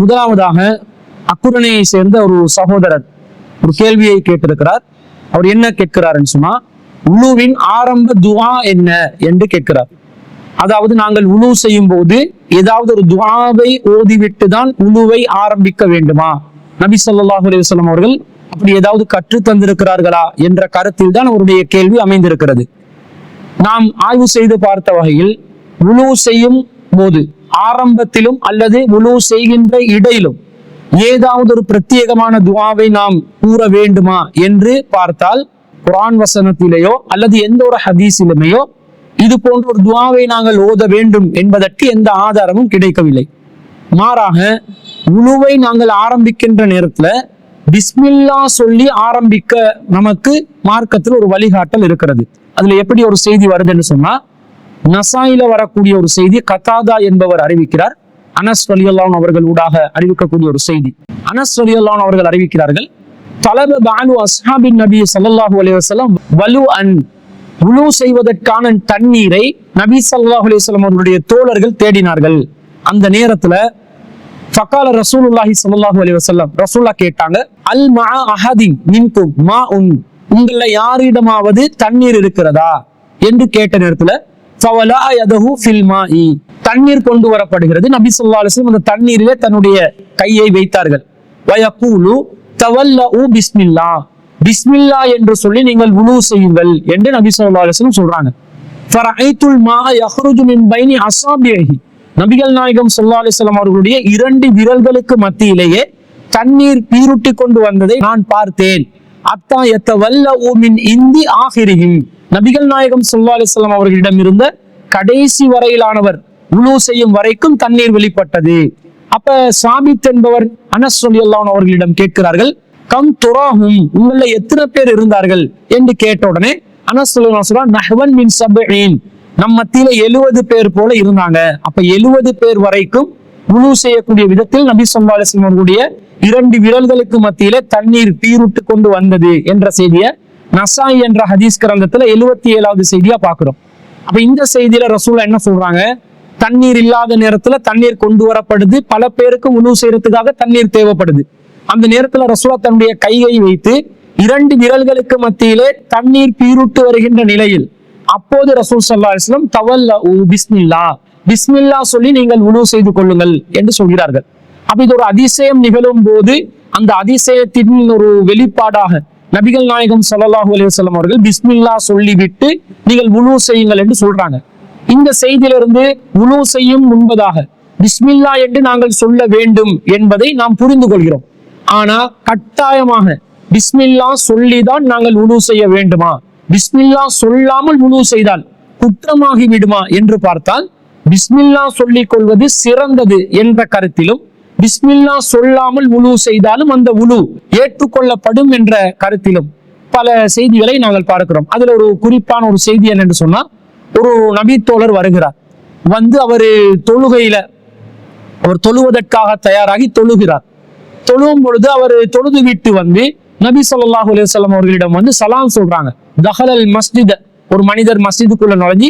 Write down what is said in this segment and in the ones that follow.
முதலாவதாக அக்குரணையை சேர்ந்த ஒரு சகோதரர் ஒரு கேள்வியை கேட்டிருக்கிறார். அவர் என்ன கேட்கிறாருன்னு சொன்னா உழுவின் ஆரம்ப துவா என்ன? என்று கேட்கிறார். அதாவது நாங்கள் உழு செய்யும் போது ஏதாவது ஒரு துவாவை ஓதிவிட்டு தான் உழுவை ஆரம்பிக்க வேண்டுமா? நபி சொல்லாஹு அலிவசலம் அவர்கள் அப்படி ஏதாவது கற்று தந்திருக்கிறார்களா என்ற கருத்தில் தான் அவருடைய கேள்வி அமைந்திருக்கிறது. நாம் ஆய்வு செய்து பார்த்த வகையில் உழு செய்யும் போது ஆரம்பத்திலும் அல்லது உழு செய்கின்ற இடையிலும் ஏதாவது ஒரு பிரத்யேகமான துவாவை நாம் கூற வேண்டுமா என்று பார்த்தால் குரான் வசனத்திலேயோ அல்லது எந்த ஒரு ஹதீஸிலுமேயோ இது போன்ற ஒரு துவாவை நாங்கள் ஓத வேண்டும் என்பதற்கு எந்த ஆதாரமும் கிடைக்கவில்லை. மாறாக உழுவை நாங்கள் ஆரம்பிக்கின்ற நேரத்தில் பிஸ்மில்லா சொல்லி ஆரம்பிக்க நமக்கு மார்க்கத்தில் ஒரு வழிகாட்டல் இருக்கிறது. அதுல எப்படி ஒரு செய்தி வருதுன்னு சொன்னா நசாயில வரக்கூடிய ஒரு செய்தி கத்தாதா என்பவர் அறிவிக்கிறார். அனஸ் ரலியல்லான் அவர்கள் ஊடாக அறிவிக்கக்கூடிய ஒரு செய்தி. அனஸ் ரலியல்லான் அவர்கள் அறிவிக்கிறார்கள் தலப பானு அஸ்ஹாபின் நபி சல்லாஹூ அலைஹி வலு அன் உழு செய்வதற்கான தண்ணீரை நபி சல்லாஹூ அலிவலம் அவருடைய அவர்களுடைய தோழர்கள் தேடினார்கள். அந்த நேரத்துல ஃபக்கால ரசூலுல்லாஹி சல்லாஹூ அலைஹி வஸல்லம் ரசூல்லா கேட்டாங்க அல் மா அஹதின் மின்கும் மா உன் உங்கள யாரிடமாவது தண்ணீர் இருக்கிறதா? என்று கேட்ட நேரத்துல தண்ணீர் கொண்டு வரப்படுகிறது. நபி சொல்லா அலைஹி அந்த தண்ணீரிலே தன்னுடைய கையை வைத்தார்கள். வயகூலு தவல்லஉ பிஸ்மில்லா. பிஸ்மில்லா என்று சொல்லி நீங்கள் உலு செய்யுங்கள் என்று நபி சொல்லா அலைஹி சொல்றாங்க. மா நபிகள் நாயகம் ஸல்லல்லாஹு அவர்களுடைய இரண்டு விரல்களுக்கு மத்தியிலேயே தண்ணீர் பீருட்டி கொண்டு வந்ததை நான் பார்த்தேன். அத்தா எத்தவல்ல மின் இந்தி ஆகிரிஹிம் நபிகள் நாயகம் சொல்லா அலிஸ்லாம் அவர்களிடம் இருந்த கடைசி வரையிலானவர் உழு செய்யும் வரைக்கும் தண்ணீர் வெளிப்பட்டது. அப்ப சாபித் என்பவர் அனஸ் ரலியல்லாஹு அவர்களிடம் கேட்கிறார்கள் கம் துராகும் உங்கள எத்தனை பேர் இருந்தார்கள்? என்று கேட்ட உடனே அனஸ் நஹ்வன் மின் சபீன் நம் மத்தியில எழுவது பேர் போல இருந்தாங்க. அப்ப எழுவது பேர் வரைக்கும் உழு செய்யக்கூடிய விதத்தில் நபி சொல்லா அலிஸ்லாம் அவர்களுடைய இரண்டு விரல்களுக்கு மத்தியில தண்ணீர் பீருட்டு கொண்டு வந்தது என்ற செய்தியை நசாய் என்ற ஹதீஸ் கிரந்தத்துல எழுவத்தி ஏழாவது செய்தியா பாக்குறோம். அப்ப இந்த செய்தியில ரசூலா என்ன சொல்றாங்க? தண்ணீர் இல்லாத நேரத்துல தண்ணீர் கொண்டு வரப்படுது. பல பேருக்கு உணவு செய்யறதுக்காக தண்ணீர் தேவைப்படுது. அந்த நேரத்துல ரசூலா தன்னுடைய கையை வைத்து இரண்டு விரல்களுக்கு மத்தியிலே தண்ணீர் பீருட்டு வருகின்ற நிலையில் அப்போது ரசூல் சல்லா அலிஸ்லாம் தவல்ல பிஸ்மில்லா பிஸ்மில்லா சொல்லி நீங்கள் உணவு செய்து கொள்ளுங்கள் என்று சொல்கிறார்கள். அப்ப இது ஒரு அதிசயம் நிகழும் போது அந்த அதிசயத்தின் ஒரு வெளிப்பாடாக நபிகள் நாயகம் சல்லாஹூ அலிவசல்லம் அவர்கள் பிஸ்மில்லா சொல்லிவிட்டு நீங்கள் உணவு செய்யுங்கள் என்று சொல்றாங்க. இந்த செய்தியிலிருந்து உணவு செய்யும் முன்பதாக பிஸ்மில்லா என்று நாங்கள் சொல்ல வேண்டும் என்பதை நாம் புரிந்து கொள்கிறோம். ஆனா கட்டாயமாக பிஸ்மில்லா சொல்லிதான் நாங்கள் உணவு செய்ய வேண்டுமா? பிஸ்மில்லா சொல்லாமல் உணவு செய்தால் குற்றமாகி விடுமா என்று பார்த்தால் பிஸ்மில்லா சொல்லிக் கொள்வது சிறந்தது என்ற கருத்திலும் பிஸ்மில்லா சொல்லாமல் உழு செய்தாலும் அந்த உழு ஏற்றுக்கொள்ளப்படும் என்ற கருத்திலும் பல செய்திகளை நாங்கள் பார்க்கிறோம். அதுல ஒரு குறிப்பான ஒரு செய்தி என்னன்னு சொன்னா ஒரு நபித்தோழர் வருகிறார். வந்து அவர் தொழுகையில அவர் தொழுவதற்காக தயாராகி தொழுகிறார். தொழுவும் பொழுது அவர் தொழுது விட்டு வந்து நபி சொல்லாஹு அலுவலம் அவர்களிடம் வந்து சலாம் சொல்றாங்க. தஹலல் மஸ்ஜித் ஒரு மனிதர் மஸ்ஜிதுக்குள்ள நுழைஞ்சி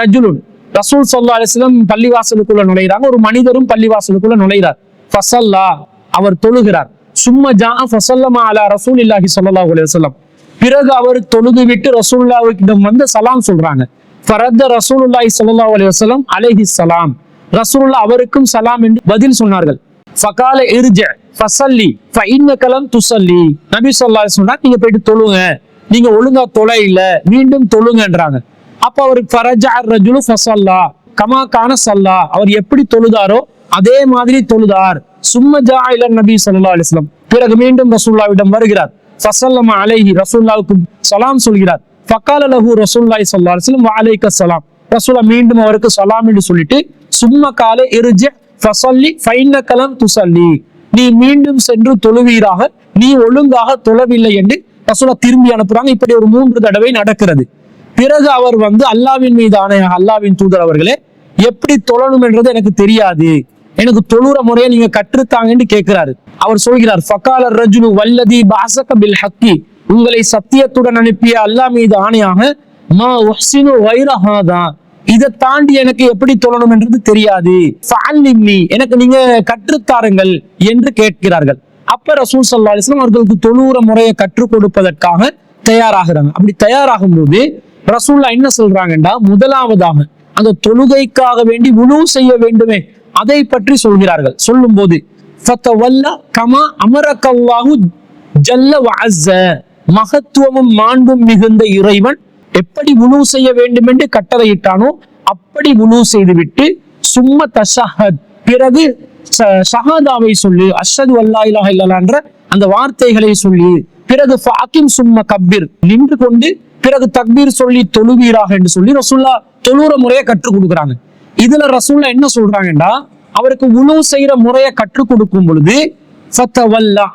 ரஜுலுன் ரசூல் சல்லா அலிஸ்லம் பள்ளிவாசலுக்குள்ள நுழைகிறாங்க. ஒரு மனிதரும் பள்ளிவாசலுக்குள்ள நுழைகிறார். ஃபசல்லா அவர் தொழுகிறார். சும்மா ஜா ஃபசல்லமா அலா ரசூல் இல்லாஹி சொல்லா வஸல்லம். பிறகு அவர் தொழுது விட்டு ரசூல்லாவுக்கிடம் வந்து சலாம் சொல்றாங்க. ஃபரத்த ரசூலுல்லாஹி சல்லா அலைஹி வஸல்லம் அலஹி சலாம் ரசூலுல்லா அவருக்கும் சலாம் என்று பதில் சொன்னார்கள். ஃபகால இர்ஜ ஃபசல்லி ஃபஇன்னக கலம் துசல்லி நபி சொல்லா சொன்னா நீங்க போயிட்டு தொழுங்க. நீங்க ஒழுங்கா தொலை இல்ல. மீண்டும் தொழுங்கன்றாங்க. அப்ப அவர் ஃபரஜா ரஜுலு ஃபசல்லா. கமா கான சல்லா. அவர் எப்படி தொழுதாரோ அதே மாதிரி தொழுதார். சும்ம ஜா இல நபி சல்லா அலிஸ்லாம் பிறகு மீண்டும் ரசூல்லாவிடம் வருகிறார். ஃபசல்லம அலைஹி ரசூல்லாவுக்கு சலாம் சொல்கிறார். ஃபக்கால லஹு ரசூல்லாய் சல்லா அலிஸ்லாம் வாலைக்க அலைக்க சலாம் ரசூலா மீண்டும் அவருக்கு சலாம் என்று சொல்லிட்டு சும்ம கால இர்ஜ ஃபசல்லி ஃபைன்னகலம் துசல்லி. நீ மீண்டும் சென்று தொழுவீராக நீ ஒழுங்காக தொழவில்லை என்று ரசூலா திரும்பி அனுப்புறாங்க. இப்படி ஒரு மூன்று தடவை நடக்கிறது. பிறகு அவர் வந்து அல்லாவின் மீது ஆணைய அல்லாவின் தூதர் அவர்களே எப்படி தொழணும் என்றது எனக்கு தெரியாது. எனக்கு தொழுற முறையை நீங்க கற்றுத்தாங்கன்னு கேட்கிறாரு. அவர் சொல்கிறார் ஃபக்காலர் ரஜுலு வல்லதி பாசக பில் ஹக்கி. உங்களை சத்தியத்துடன் அனுப்பிய அல்லாஹ் மீது ஆணையாக மா ஒஹ்சினு வைரஹாதா இதை தாண்டி எனக்கு எப்படி தொழணும் என்றது தெரியாது. எனக்கு நீங்க கற்றுத்தாருங்கள் என்று கேட்கிறார்கள். அப்ப ரசூல் சல்லா அலிஸ்லாம் அவர்களுக்கு தொழுற முறையை கற்றுக் கொடுப்பதற்காக தயாராகிறாங்க. அப்படி தயாராகும் போது ரசூல்லா என்ன சொல்றாங்கன்னா முதலாவதாக அந்த தொழுகைக்காக வேண்டி உணவு செய்ய வேண்டுமே அதை பற்றி சொல்கிறார்கள். சொல்லும் போது கமா அமரக்கல்லாஹு ஜல்ல வாச மகத்துவமும் மாண்பும் மிகுந்த இறைவன் எப்படி உணு செய்ய வேண்டும் என்று கட்டளையிட்டானோ அப்படி உணு செய்துவிட்டு சும்ம தஷஹத். பிறகு ச- ஷஹாதாவை சொல்லி அஷது அல்லா இல்லலான்ற அந்த வார்த்தைகளை சொல்லி பிறகு ஃபாக்கிம் சும்ம கப்பீர் நின்று கொண்டு பிறகு தக்பீர் சொல்லி தொழுவீராக என்று சொல்லி ரசூல்லா தொழுற முறையை கற்றுக் கொடுக்குறாங்க. இதுல ரசூல்லா என்ன சொல்றாங்கடா அவருக்கு உணவு செய்யற முறையை கற்றுக் கொடுக்கும் பொழுது ஃபத்தவல்லா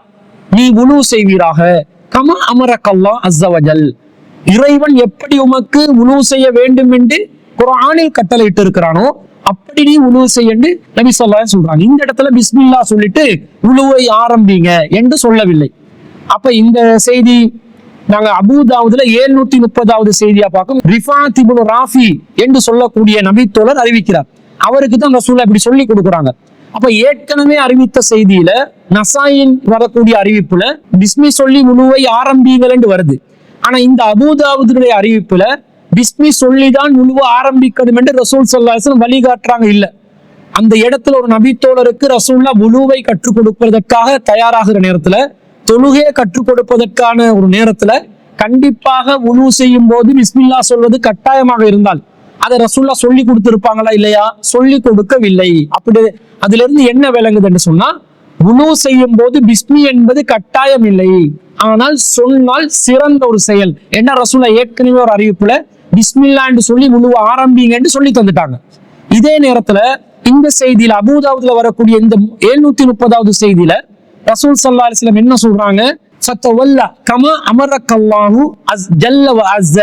நீ உணவு செய்வீராக. கம அமரக்கல்லா அஸ்ஸவஜல் இறைவன் எப்படி உமக்கு உணவு செய்ய வேண்டும் என்று குரானில் கட்டளையிட்டு இருக்கிறானோ அப்படி நீ உணவு செய்யண்டு நபி சொல்லா சொல்றாங்க. இந்த இடத்துல பிஸ்மில்லா சொல்லிட்டு உழுவை ஆரம்பிங்க என்று சொல்லவில்லை. அப்ப இந்த செய்தி நாங்க அபுதாவதுல ஏழ்நூத்தி முப்பதாவது செய்தியா பார்க்கும். ரிஃபா திபுல் ராஃபி என்று சொல்லக்கூடிய நபித்தோழர் அறிவிக்கிறார். அவருக்கு தான் ரசூலா இப்படி சொல்லி கொடுக்குறாங்க. அப்ப ஏற்கனவே அறிவித்த செய்தியில நசாயின் வரக்கூடிய அறிவிப்புல பிஸ்மி சொல்லி முழுவை ஆரம்பிங்கள் என்று வருது. ஆனா இந்த அபுதாவுடைய அறிவிப்புல பிஸ்மி சொல்லிதான் முழுவ ஆரம்பிக்கணும் என்று ரசூல் சொல்லாசன் வழிகாட்டுறாங்க இல்ல. அந்த இடத்துல ஒரு நபித்தோழருக்கு ரசூல்லா உழுவை கற்றுக் கொடுப்பதற்காக தயாராகிற நேரத்துல தொழுகையை கற்றுக் கொடுப்பதற்கான ஒரு நேரத்துல கண்டிப்பாக உணவு செய்யும் போது பிஸ்மில்லா சொல்வது கட்டாயமாக இருந்தால் அதை ரசூல்லா சொல்லி கொடுத்திருப்பாங்களா இல்லையா? சொல்லி கொடுக்கவில்லை. அப்படி அதுல இருந்து என்ன விளங்குது என்று சொன்னா உணவு செய்யும் போது பிஸ்மி என்பது கட்டாயம் இல்லை. ஆனால் சொன்னால் சிறந்த ஒரு செயல். என்ன ரசூலா ஏற்கனவே ஒரு அறிவிப்புல பிஸ்மில்லான்னு சொல்லி உணவு ஆரம்பிங்கன்னு சொல்லி தந்துட்டாங்க. இதே நேரத்துல இந்த செய்தியில அபூதாவுதுல வரக்கூடிய இந்த எழுநூத்தி முப்பதாவது செய்தியில ரசூல் சல்லா அலிஸ்லம் என்ன சொல்றாங்க? சத்தவல்ல கம அமரக்கல்லாஹு அஸ் ஜல்ல வ அஸ்ஸ.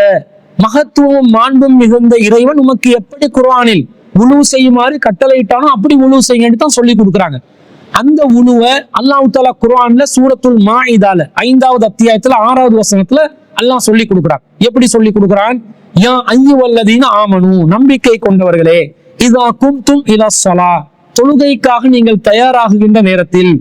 மாண்பும் மிகுந்த இறைவன் உமக்கு எப்படி குர்ஆனில் உழுவு செய்யுமாறு கட்டளையிட்டானோ அப்படி உழுவு செய்யுங்கன்னு தான் சொல்லி கொடுக்குறாங்க. அந்த உணுவை அல்லாஹு தாலா குர்ஆன்ல சூரத்துல் மாஇதால ஐந்தாவது அத்தியாயத்துல ஆறாவது வசனத்துல அல்லாஹ் சொல்லி கொடுக்குறான். எப்படி சொல்லி கொடுக்குறான்? யா ஐயுவல்லதீன ஆமனு நம்பிக்கை கொண்டவர்களே இதா கும்தும் இலா சொலா. தொழுகைக்காக நீங்கள் தயாராகுகின்ற நேரத்தில்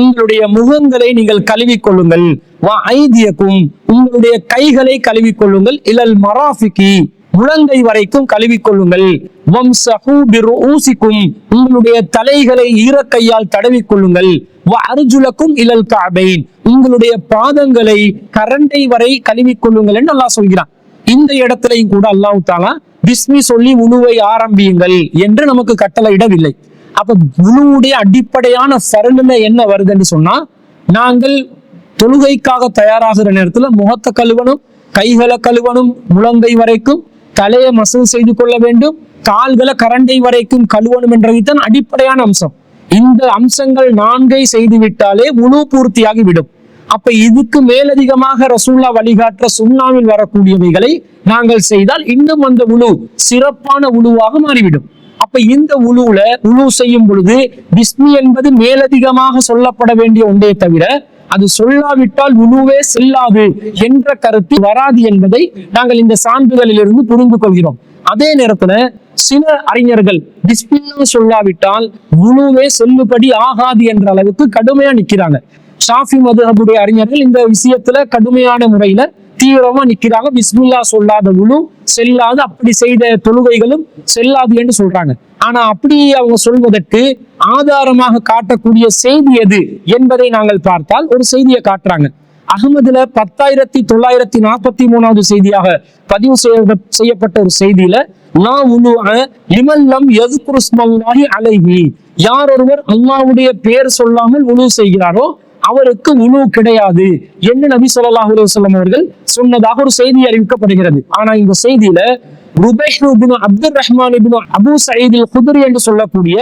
உங்களுடைய முகங்களை நீங்கள் கழுவிக் கொள்ளுங்கள் வா ஐதியக்கும் உங்களுடைய கைகளை கழுவிக் கொள்ளுங்கள் இலல் மராஃபிகி முழங்கை வரைக்கும் கழுவிக் கொள்ளுங்கள் வம்சஹு பிருஊசிக்கும் உங்களுடைய தலைகளை ஈரக்கையால் தடவிக் கொள்ளுங்கள் வ அர்ஜுலக்கும் இலல் கஅபைன் உங்களுடைய பாதங்களை கரண்டை வரை கழுவிக் கொள்ளுங்கள் என்று அல்லாஹ் சொல்கிறான். இந்த இடத்திலையும் கூட அல்லாஹ் தாலா பிஸ்மி சொல்லி உணுவை ஆரம்பியுங்கள் என்று நமக்கு கட்டளையிடவில்லை. அப்ப குழுவுடைய அடிப்படையான சரணுல என்ன வருதுன்னு சொன்னா நாங்கள் தொழுகைக்காக தயாராகிற நேரத்துல முகத்தை கழுவணும் கைகளை கழுவணும் முழங்கை வரைக்கும் தலையை மசூல் செய்து கொள்ள வேண்டும் கால்களை கரண்டை வரைக்கும் கழுவணும் என்றதுதான் அடிப்படையான அம்சம். இந்த அம்சங்கள் நான்கை செய்து விட்டாலே உணு பூர்த்தியாகி விடும். அப்ப இதுக்கு மேலதிகமாக ரசூல்லா வழிகாட்டுற சுண்ணாவில் வரக்கூடியவைகளை நாங்கள் செய்தால் இன்னும் அந்த உழு சிறப்பான உழுவாக மாறிவிடும். அப்ப இந்த உழுவுல உழு செய்யும் பொழுது பிஸ்மி என்பது மேலதிகமாக சொல்லப்பட வேண்டிய ஒன்றே தவிர அது சொல்லாவிட்டால் உழுவே செல்லாது என்ற கருத்து வராது என்பதை நாங்கள் இந்த சான்றுகளிலிருந்து புரிந்து கொள்கிறோம். அதே நேரத்துல சில அறிஞர்கள் பிஸ்மில்லா சொல்லாவிட்டால் உழுவே செல்லுபடி ஆகாது என்ற அளவுக்கு கடுமையா நிக்கிறாங்க. ஷாஃபி மதுஹபுடைய அறிஞர்கள் இந்த விஷயத்துல கடுமையான முறையில தீவிரமா நிக்கிறாங்க. பிஸ்முல்லா சொல்லாத உழு செல்லாது அப்படி செய்த தொழுகைகளும் செல்லாது என்று சொல்றாங்க. ஆனா அப்படி அவங்க சொல்வதற்கு ஆதாரமாக காட்டக்கூடிய செய்தி எது என்பதை நாங்கள் பார்த்தால் ஒரு செய்தியை காட்டுறாங்க. அகமதுல பத்தாயிரத்தி தொள்ளாயிரத்தி நாற்பத்தி மூணாவது செய்தியாக பதிவு செய்ய செய்யப்பட்ட ஒரு செய்தியில லா யார் ஒருவர் அல்லாவுடைய பெயர் சொல்லாமல் உணவு செய்கிறாரோ அவருக்கு உணவு கிடையாது என்று நபி ஸல்லல்லாஹு அலுவலம் அவர்கள் சொன்னதாக ஒரு செய்தி அறிவிக்கப்படுகிறது. ஆனா இந்த செய்தியில Rubaih Abdul Rahman Abu Sayeed என்று சொல்லக்கூடிய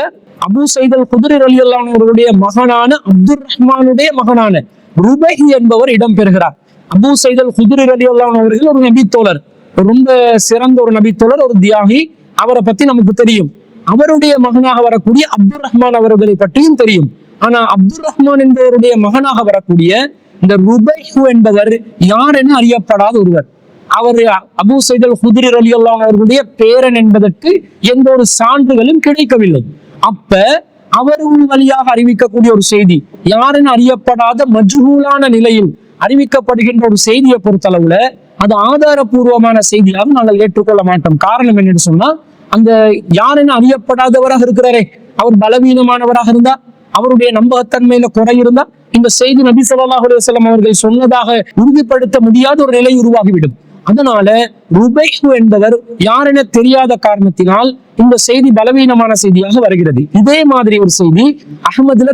அபு சயீத் அல் அலி ரலியல்லாஹு அவருடைய மகனான அப்துல் ரஹ்மானுடைய மகனான ருபேஹி என்பவர் இடம்பெறுகிறார். பெறுகிறார் சயீத் அல் குதிரி அலி அன்ஹு அவர்கள் ஒரு நபித்தோழர். ரொம்ப சிறந்த ஒரு நபித்தோழர் ஒரு தியாகி. அவரை பத்தி நமக்கு தெரியும். அவருடைய மகனாக வரக்கூடிய அப்துல் ரஹ்மான் அவர்களை பற்றியும் தெரியும். ஆனா அப்துல் ரஹ்மான் என்பவருடைய மகனாக வரக்கூடிய இந்த ருபைஹு என்பவர் யார் என அறியப்படாத ஒருவர். அவர் அபு சைதல் ஹுதிரி அலி அவர்களுடைய பேரன் என்பதற்கு எந்த ஒரு சான்றுகளும் கிடைக்கவில்லை. அப்ப அவர் வழியாக அறிவிக்கக்கூடிய ஒரு செய்தி யாருன்னு அறியப்படாத மஜ்ஹூலான நிலையில் அறிவிக்கப்படுகின்ற ஒரு செய்தியை பொறுத்தளவுல அது ஆதாரபூர்வமான செய்தியாக நாங்கள் ஏற்றுக்கொள்ள மாட்டோம். காரணம் என்னன்னு சொன்னா அந்த யாருன்னு அறியப்படாதவராக இருக்கிறாரே அவர் பலவீனமானவராக இருந்தா அவருடைய நம்பகத்தன்மையில குறை இருந்தா இந்த செய்தி நபி ஸல்லல்லாஹு அலைஹி அவர்கள் சொன்னதாக உறுதிப்படுத்த முடியாத ஒரு நிலை உருவாகிவிடும். அதனால ருபைஹு என்பவர் யாரென தெரியாத காரணத்தினால் இந்த செய்தி பலவீனமான செய்தியாக வருகிறது. இதே மாதிரி ஒரு செய்தி அகமதுல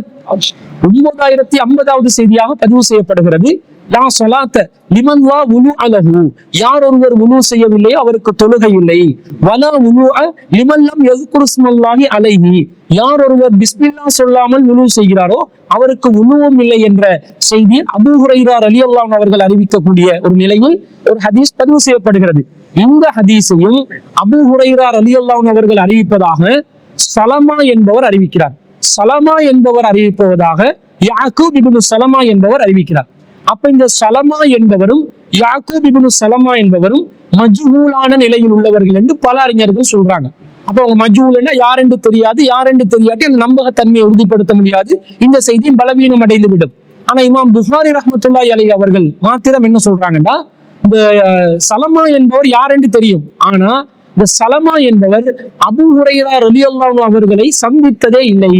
ஒன்பதாயிரத்தி ஐம்பதாவது செய்தியாக பதிவு செய்யப்படுகிறது. லா சொலாத்த லிமன் உலு அலஹு யார் ஒருவர் உலு செய்யவில்லையோ அவருக்கு தொழுகை இல்லை வலா உலு லிமல்லம் எதுக்குருஸ்மல்லாஹி அலைஹி. யார் ஒருவர் பிஸ்மில்லா சொல்லாமல் உணவு செய்கிறாரோ அவருக்கு உணவும் இல்லை என்ற செய்தி அபூ ஹுரைரா அல்லாம் அவர்கள் அறிவிக்கக்கூடிய ஒரு நிலையில் ஒரு ஹதீஸ் பதிவு செய்யப்படுகிறது. இந்த ஹதீஸையும் அபூ ஹுரைரா ரலியல்லாஹு அவர்கள் அறிவிப்பதாக சலமா என்பவர் அறிவிக்கிறார். சலமா என்பவர் அறிவிப்பதாக யாக்கூப் இப்னு சலமா என்பவர் அறிவிக்கிறார். அப்ப இந்த சலமா என்பவரும் யாக்கூப் இப்னு சலமா என்பவரும் மஜ்ஹூலான நிலையில் உள்ளவர்கள் என்று பல அறிஞர்கள் சொல்றாங்க. அப்போ அவங்க மஜ்ஹூல்னா யார் என்று தெரியாது யார் என்று தெரியாட்டி அந்த நம்பகத்தன்மையை உறுதிப்படுத்த முடியாது. இந்த செய்தியும் பலவீனம் அடைந்து விடும் ஆனா இமாம் புகாரி ரஹமத்துல்லாய் அலி அவர்கள் மாத்திரம் என்ன சொல்றாங்கன்னா இந்த சலமா என்பவர் யார் என்று தெரியும். ஆனா இந்த சலமா என்பவர் அபு ஹுரைரா ரலியல்லாஹு அவர்களை சந்தித்ததே இல்லை.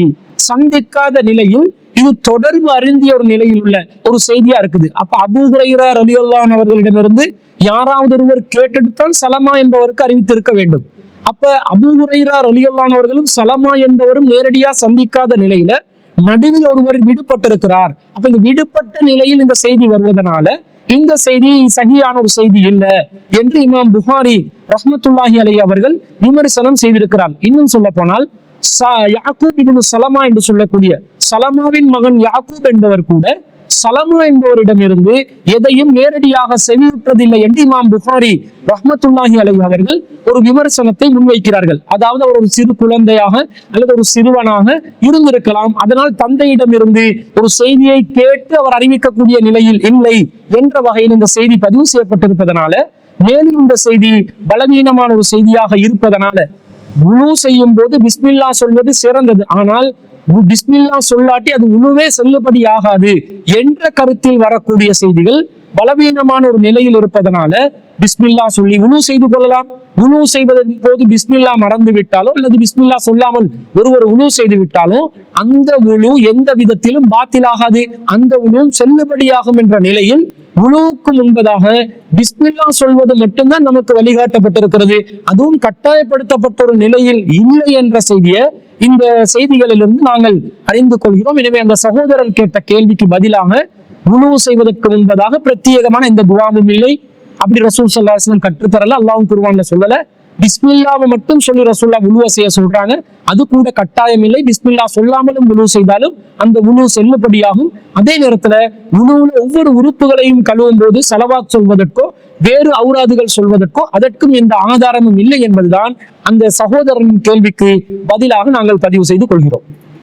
சந்திக்காத நிலையில் இது தொடர்பு அருந்திய ஒரு நிலையில் உள்ள ஒரு செய்தியா இருக்குது. அப்ப அபு ஹுரைரா ரலியல்லாஹு அவர்களிடமிருந்து யாராவது ஒருவர் கேட்டெடுத்தால் சலமா என்பவருக்கு அறிவித்திருக்க வேண்டும். அப்ப அபு ஹுரைரா ரலியல்லாஹு அவர்களும் சலமா என்பவரும் நேரடியா சந்திக்காத நிலையில நடுவில் ஒருவர் விடுபட்டிருக்கிறார். அப்ப இந்த விடுபட்ட நிலையில் இந்த செய்தி வருவதனால இந்த செய்தி சகியான ஒரு செய்தி இல்ல என்று இமாம் புகாரி ரஹ்மத்துல்லாஹி அலி அவர்கள் விமர்சனம் செய்திருக்கிறார். இன்னும் சொல்ல போனால் ச- யாக்கூப் இபின் சலமா என்று சொல்லக்கூடிய சலமாவின் மகன் யாக்கூப் என்பவர் கூட சலமா என்பவரிடமிருந்து எதையும் நேரடியாக செவியுற்றதில்லை என்று இமாம் புகாரி ரஹ்மத்துல்லாஹி அலை அவர்கள் ஒரு விமர்சனத்தை முன்வைக்கிறார்கள். அதாவது அவர் ஒரு சிறு குழந்தையாக அல்லது ஒரு சிறுவனாக இருந்திருக்கலாம். அதனால் தந்தையிடம் இருந்து ஒரு செய்தியை கேட்டு அவர் அறிவிக்கக்கூடிய நிலையில் இல்லை என்ற வகையில் இந்த செய்தி பதிவு செய்யப்பட்டிருப்பதனால மேலும் இந்த செய்தி பலவீனமான ஒரு செய்தியாக இருப்பதனால உணவு செய்யும் போது பிஸ்மில்லா சொல்வது சிறந்தது. ஆனால் பிஸ்மில்லா சொல்லாட்டி அது உணவே செல்லுபடி ஆகாது என்ற கருத்தில் வரக்கூடிய செய்திகள் பலவீனமான ஒரு நிலையில் இருப்பதனால பிஸ்மில்லா சொல்லி உணவு செய்து கொள்ளலாம். உணவு செய்வதன் போது பிஸ்மில்லா மறந்து விட்டாலோ அல்லது பிஸ்மில்லா சொல்லாமல் ஒருவர் உணவு செய்து விட்டாலோ அந்த உணவு எந்த விதத்திலும் பாத்திலாகாது. அந்த உணவும் செல்லுபடியாகும் என்ற நிலையில் உணவுக்கு முன்பதாக பிஸ்மில்லா சொல்வது மட்டும்தான் நமக்கு வழிகாட்டப்பட்டிருக்கிறது. அதுவும் கட்டாயப்படுத்தப்பட்ட ஒரு நிலையில் இல்லை என்ற செய்தியை இந்த செய்திகளிலிருந்து நாங்கள் அறிந்து கொள்கிறோம். எனவே அந்த சகோதரர் கேட்ட கேள்விக்கு பதிலாக உணவு செய்வதற்கு முன்பதாக பிரத்யேகமான இந்த துவாவும் இல்லை அப்படி ரசூல் சல்லாஹம் கற்றுத்தரல. அல்லாவும் குருவான்ல சொல்லலை. பிஸ்மில்லாவை மட்டும் சொல்லி ரசூல்லா உழுவ செய்ய சொல்றாங்க. அது கூட கட்டாயம் இல்லை. பிஸ்மில்லா சொல்லாமலும் உழுவு செய்தாலும் அந்த உழுவு செல்லுபடியாகும். அதே நேரத்துல உழுவுல ஒவ்வொரு உறுப்புகளையும் கழுவும் போது செலவாத் சொல்வதற்கோ வேறு அவுராதுகள் சொல்வதற்கோ அதற்கும் எந்த ஆதாரமும் இல்லை என்பதுதான் அந்த சகோதரன் கேள்விக்கு பதிலாக நாங்கள் பதிவு செய்து கொள்கிறோம்.